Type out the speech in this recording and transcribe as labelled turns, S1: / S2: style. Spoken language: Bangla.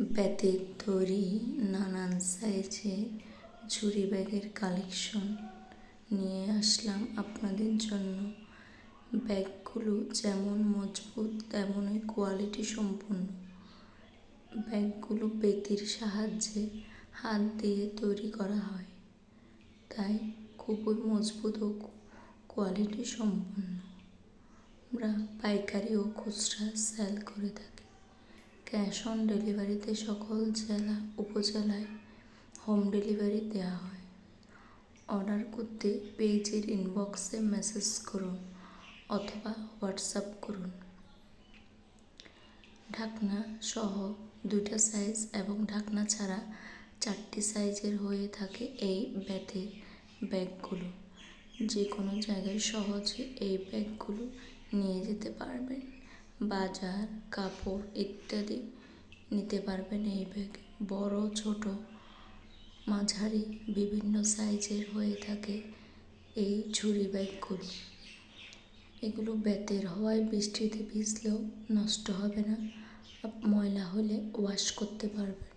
S1: বেতের তৈরি নানান সাইজের ঝুড়ি ব্যাগের কালেকশন নিয়ে আসলাম আপনাদের জন্য। ব্যাগগুলো যেমন মজবুত, তেমনই কোয়ালিটি সম্পন্ন। ব্যাগগুলো বেতির সাহায্যে হাত দিয়ে তৈরি করা হয়। তাই খুবই মজবুত ও কোয়ালিটি সম্পন্ন। আমরা পাইকারি ও খুচরা সেল করে থাকি। ক্যাশ অন ডেলিভারিতে সকল জেলা, উপজেলায় হোম ডেলিভারি দেওয়া হয়। অর্ডার করতে পেজের ইনবক্সে মেসেজ করুন অথবা হোয়াটসঅ্যাপ করুন। ঢাকনা সহ দুইটা সাইজ এবং ঢাকনা ছাড়া চারটি সাইজের হয়ে থাকে এই ব্যাতের ব্যাগগুলো। যে কোনো জায়গায় সহজে এই ব্যাগগুলো নিয়ে যেতে পারবেন। বাজার, কাপড় ইত্যাদি নিতে পারবেন এই ব্যাগ বড়, ছোট, মাঝারি, বিভিন্ন সাইজের হয়ে থাকে এই ঝুড়ি ব্যাগগুলি এগুলো বেতের হওয়ায় বৃষ্টিতে ভিজলেও নষ্ট হবে না। ময়লা হলে ওয়াশ করতে পারবেন।